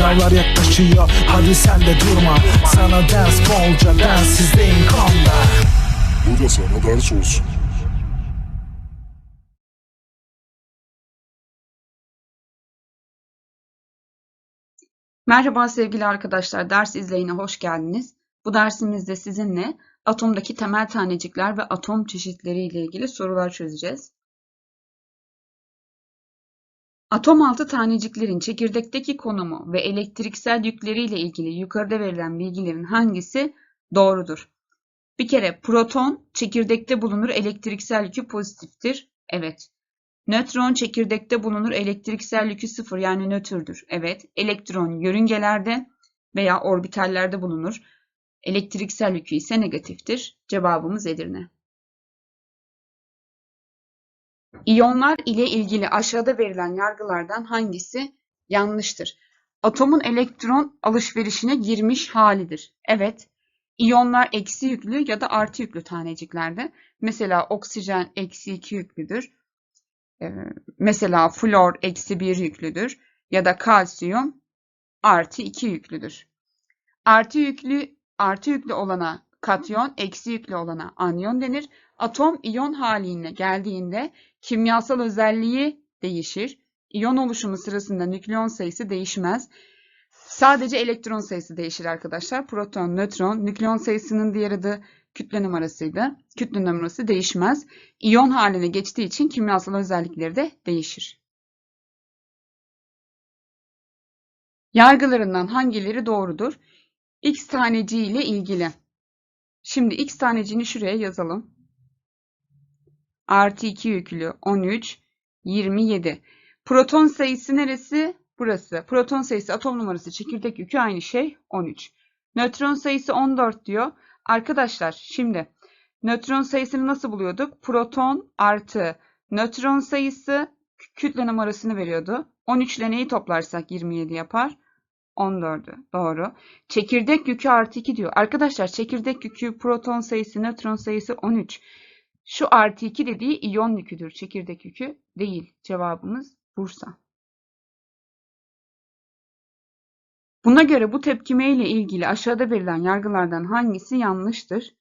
Sınavlar yaklaşıyor hadi sen de durma Sana ders bolca densizliğin konda Bu da sana ders olsun. Merhaba sevgili arkadaşlar, ders izleyine hoş geldiniz. Bu dersimizde sizinle atomdaki temel tanecikler ve atom çeşitleri ile ilgili sorular çözeceğiz. Atom altı taneciklerin çekirdekteki konumu ve elektriksel yükleriyle ilgili yukarıda verilen bilgilerin hangisi doğrudur? Bir kere proton çekirdekte bulunur elektriksel yükü pozitiftir. Evet. Nötron çekirdekte bulunur elektriksel yükü sıfır yani nötrdür. Evet. Elektron yörüngelerde veya orbitallerde bulunur. Elektriksel yükü ise negatiftir. Cevabımız Edirne. İyonlar ile ilgili aşağıda verilen yargılardan hangisi yanlıştır? Atomun elektron alışverişine girmiş halidir. Evet. İyonlar eksi yüklü ya da artı yüklü taneciklerde. Mesela oksijen eksi 2 yüklüdür. Ee, mesela flor eksi 1 yüklüdür. Ya da kalsiyum artı 2 yüklüdür. Artı yüklü artı yüklü olana katyon, eksi yüklü olana anyon denir. Atom iyon haline geldiğinde kimyasal özelliği değişir. İyon oluşumu sırasında nükleon sayısı değişmez. Sadece elektron sayısı değişir arkadaşlar. Proton, nötron, nükleon sayısının diğer adı kütle numarasıydı. Kütle numarası değişmez. İyon haline geçtiği için kimyasal özellikleri de değişir. Yargılarından hangileri doğrudur? X taneciği ile ilgili. Şimdi X taneciğini şuraya yazalım. Artı 2 yüklü 13, 27. Proton sayısı neresi? Burası. Proton sayısı, atom numarası, çekirdek yükü aynı şey 13. Nötron sayısı 14 diyor. Arkadaşlar şimdi nötron sayısını nasıl buluyorduk? Proton artı nötron sayısı kütle numarasını veriyordu. 13 ile neyi toplarsak 27 yapar? 14'ü. Doğru. Çekirdek yükü artı 2 diyor. Arkadaşlar çekirdek yükü proton sayısı, nötron sayısı 13. Şu artı 2 dediği iyon yüküdür. Çekirdek yükü değil. Cevabımız Bursa. Buna göre bu tepkime ile ilgili aşağıda verilen yargılardan hangisi yanlıştır?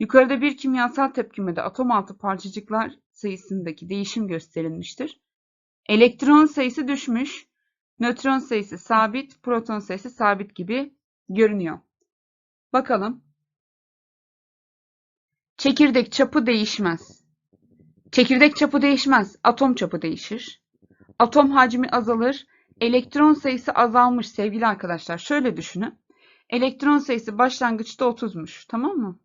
Yukarıda bir kimyasal tepkimede atom altı parçacıklar sayısındaki değişim gösterilmiştir. Elektron sayısı düşmüş, nötron sayısı sabit, proton sayısı sabit gibi görünüyor. Bakalım. Çekirdek çapı değişmez. Çekirdek çapı değişmez, atom çapı değişir. Atom hacmi azalır, elektron sayısı azalmış sevgili arkadaşlar. Şöyle düşünün. Elektron sayısı başlangıçta 30'muş, tamam mı?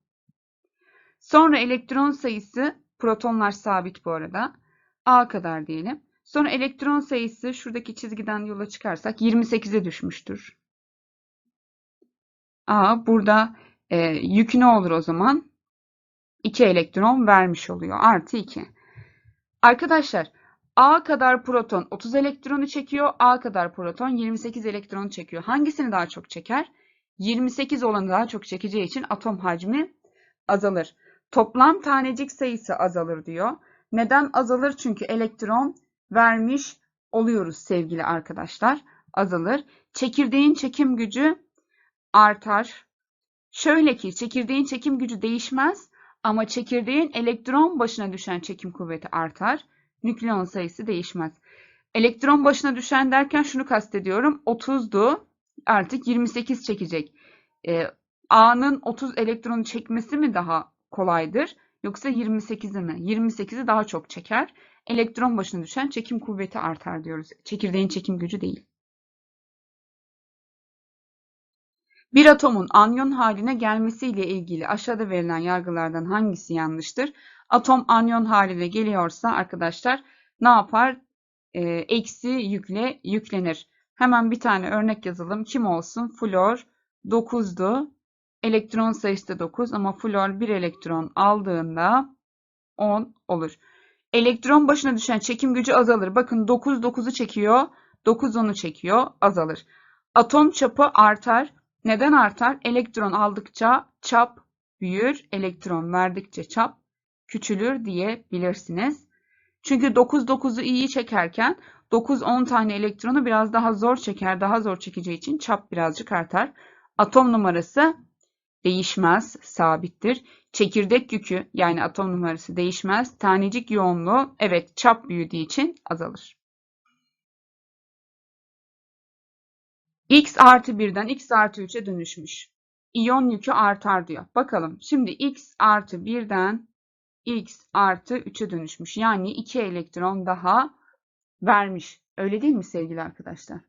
Sonra elektron sayısı, protonlar sabit bu arada, A kadar diyelim. Sonra elektron sayısı şuradaki çizgiden yola çıkarsak 28'e düşmüştür. A burada e, yükü ne olur o zaman? 2 elektron vermiş oluyor. Artı 2. Arkadaşlar A kadar proton 30 elektronu çekiyor. A kadar proton 28 elektronu çekiyor. Hangisini daha çok çeker? 28 olanı daha çok çekeceği için atom hacmi azalır. Toplam tanecik sayısı azalır diyor. Neden azalır? Çünkü elektron vermiş oluyoruz sevgili arkadaşlar. Azalır. Çekirdeğin çekim gücü artar. Şöyle ki çekirdeğin çekim gücü değişmez ama çekirdeğin elektron başına düşen çekim kuvveti artar. Nükleon sayısı değişmez. Elektron başına düşen derken şunu kastediyorum. 30'du artık 28 çekecek. Ee, A'nın 30 elektronu çekmesi mi daha kolaydır? Yoksa 28'i mi? 28'i daha çok çeker. Elektron başına düşen çekim kuvveti artar diyoruz. Çekirdeğin çekim gücü değil. Bir atomun anyon haline gelmesiyle ilgili aşağıda verilen yargılardan hangisi yanlıştır? Atom anyon haline geliyorsa arkadaşlar ne yapar? Ee, eksi yükle yüklenir. Hemen bir tane örnek yazalım. Kim olsun? Flor 9'du. Elektron sayısı da 9 ama flor 1 elektron aldığında 10 olur. Elektron başına düşen çekim gücü azalır. Bakın 9 9'u çekiyor. 9 10'u çekiyor. Azalır. Atom çapı artar. Neden artar? Elektron aldıkça çap büyür. Elektron verdikçe çap küçülür diyebilirsiniz. Çünkü 9 9'u iyi çekerken 9-10 tane elektronu biraz daha zor çeker. Daha zor çekeceği için çap birazcık artar. Atom numarası değişmez, sabittir. Çekirdek yükü yani atom numarası değişmez. Tanecik yoğunluğu evet çap büyüdüğü için azalır. X artı 1'den X artı 3'e dönüşmüş. İyon yükü artar diyor. Bakalım şimdi X artı 1'den X artı 3'e dönüşmüş. Yani 2 elektron daha vermiş. Öyle değil mi sevgili arkadaşlar?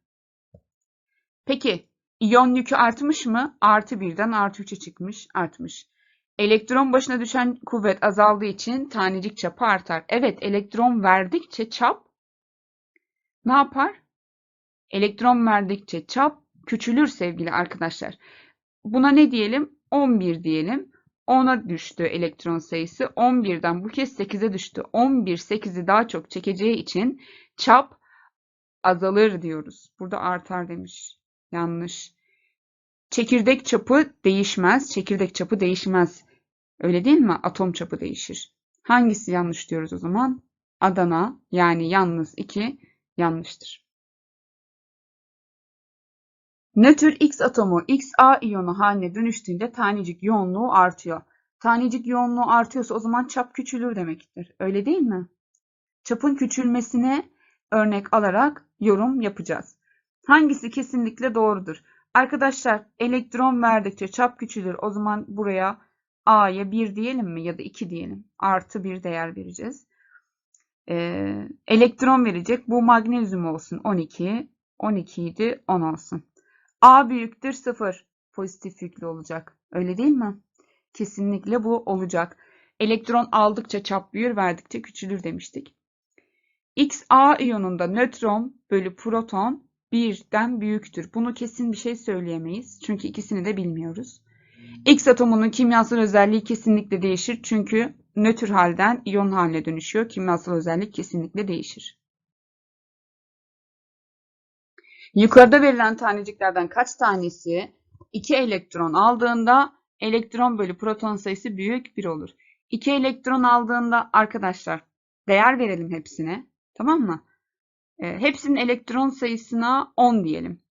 Peki iyon yükü artmış mı? Artı 1'den artı 3'e çıkmış. Artmış. Elektron başına düşen kuvvet azaldığı için tanecik çapı artar. Evet elektron verdikçe çap ne yapar? Elektron verdikçe çap küçülür sevgili arkadaşlar. Buna ne diyelim? 11 diyelim. 10'a düştü elektron sayısı. 11'den bu kez 8'e düştü. 11 8'i daha çok çekeceği için çap azalır diyoruz. Burada artar demiş. Yanlış. Çekirdek çapı değişmez. Çekirdek çapı değişmez. Öyle değil mi? Atom çapı değişir. Hangisi yanlış diyoruz o zaman? Adana yani yalnız 2 yanlıştır. Nötr X atomu XA iyonu haline dönüştüğünde tanecik yoğunluğu artıyor. Tanecik yoğunluğu artıyorsa o zaman çap küçülür demektir. Öyle değil mi? Çapın küçülmesine örnek alarak yorum yapacağız. Hangisi kesinlikle doğrudur? Arkadaşlar elektron verdikçe çap küçülür. O zaman buraya A'ya 1 diyelim mi ya da 2 diyelim. Artı 1 değer vereceğiz. Ee, elektron verecek. Bu magnezyum olsun 12. 12 idi 10 olsun. A büyüktür 0. Pozitif yüklü olacak. Öyle değil mi? Kesinlikle bu olacak. Elektron aldıkça çap büyür, verdikçe küçülür demiştik. XA iyonunda nötron bölü proton 1'den büyüktür. Bunu kesin bir şey söyleyemeyiz. Çünkü ikisini de bilmiyoruz. X atomunun kimyasal özelliği kesinlikle değişir. Çünkü nötr halden iyon haline dönüşüyor. Kimyasal özellik kesinlikle değişir. Yukarıda verilen taneciklerden kaç tanesi 2 elektron aldığında elektron bölü proton sayısı büyük 1 olur. 2 elektron aldığında arkadaşlar değer verelim hepsine. Tamam mı? E, hepsinin elektron sayısına 10 diyelim.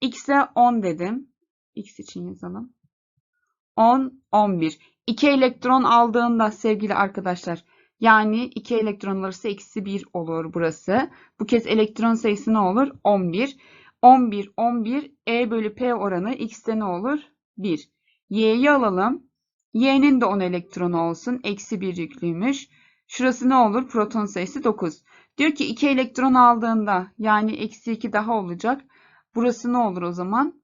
X'e 10 dedim. X için yazalım. 10, 11. 2 elektron aldığında sevgili arkadaşlar yani 2 elektron alırsa eksi 1 olur burası. Bu kez elektron sayısı ne olur? 11. 11, 11, E bölü P oranı X'te ne olur? 1. Y'yi alalım. Y'nin de 10 elektronu olsun. Eksi 1 yüklüymüş. Şurası ne olur? Proton sayısı 9. Diyor ki 2 elektron aldığında yani eksi 2 daha olacak. Burası ne olur o zaman?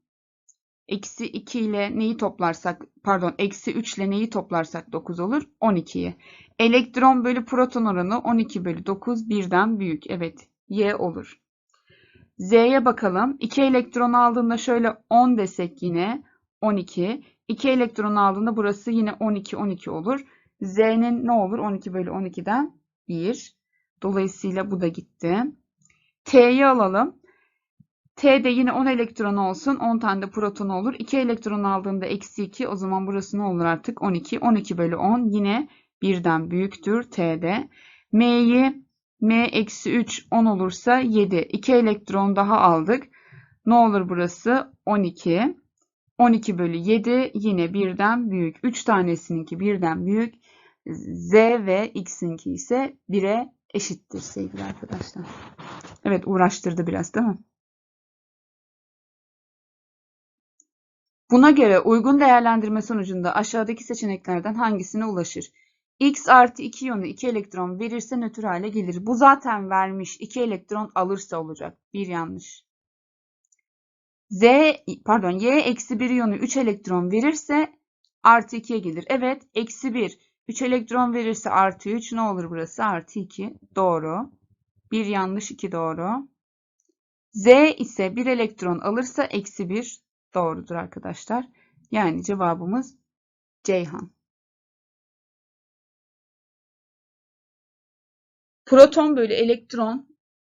Eksi 2 ile neyi toplarsak pardon eksi 3 ile neyi toplarsak 9 olur? 12'yi. Elektron bölü proton oranı 12 bölü 9 birden büyük. Evet Y olur. Z'ye bakalım. 2 elektron aldığında şöyle 10 desek yine 12. 2 elektron aldığında burası yine 12 12 olur. Z'nin ne olur? 12 bölü 12'den 1. Dolayısıyla bu da gitti. T'yi alalım. T'de yine 10 elektron olsun. 10 tane de proton olur. 2 elektron aldığında eksi 2. O zaman burası ne olur artık? 12. 12 bölü 10 yine birden büyüktür T'de. M'yi M eksi 3 10 olursa 7. 2 elektron daha aldık. Ne olur burası? 12. 12 bölü 7 yine birden büyük. 3 tanesininki birden büyük. Z ve X'inki ise 1'e eşittir sevgili arkadaşlar. Evet uğraştırdı biraz değil mi? Buna göre uygun değerlendirme sonucunda aşağıdaki seçeneklerden hangisine ulaşır? X artı 2 iyonu 2 elektron verirse nötr hale gelir. Bu zaten vermiş. 2 elektron alırsa olacak. Bir yanlış. Z pardon Y eksi 1 iyonu 3 elektron verirse artı 2'ye gelir. Evet eksi 1 3 elektron verirse artı 3 ne olur burası? Artı 2 doğru. Bir yanlış 2 doğru. Z ise 1 elektron alırsa eksi 1 doğrudur arkadaşlar. Yani cevabımız Ceyhan. Proton bölü elektron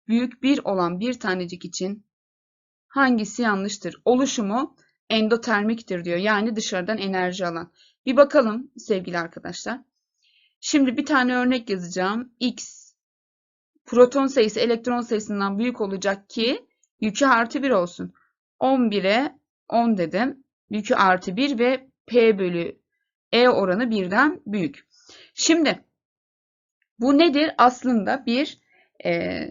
büyük 1 olan bir tanecik için hangisi yanlıştır? Oluşumu endotermiktir diyor. Yani dışarıdan enerji alan. Bir bakalım sevgili arkadaşlar. Şimdi bir tane örnek yazacağım. X proton sayısı elektron sayısından büyük olacak ki yükü artı 1 olsun. 11'e 10 dedim. Yükü artı 1 ve P bölü E oranı birden büyük. Şimdi bu nedir? Aslında bir e,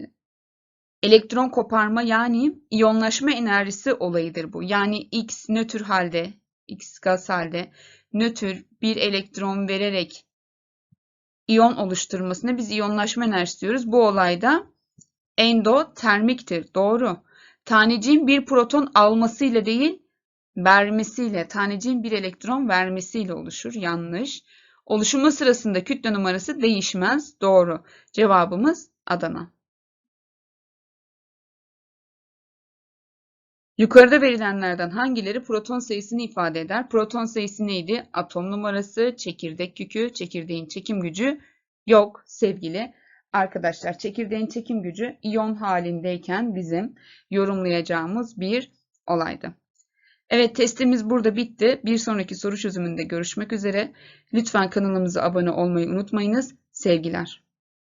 elektron koparma yani iyonlaşma enerjisi olayıdır bu. Yani X nötr halde, X gaz halde nötr bir elektron vererek iyon oluşturmasına biz iyonlaşma enerjisi diyoruz. Bu olayda endotermiktir. Doğru. Taneciğin bir proton almasıyla değil, vermesiyle, taneciğin bir elektron vermesiyle oluşur. Yanlış. Oluşumu sırasında kütle numarası değişmez. Doğru. Cevabımız Adana. Yukarıda verilenlerden hangileri proton sayısını ifade eder? Proton sayısı neydi? Atom numarası, çekirdek yükü, çekirdeğin çekim gücü yok sevgili arkadaşlar. Çekirdeğin çekim gücü iyon halindeyken bizim yorumlayacağımız bir olaydı. Evet testimiz burada bitti. Bir sonraki soru çözümünde görüşmek üzere. Lütfen kanalımıza abone olmayı unutmayınız. Sevgiler.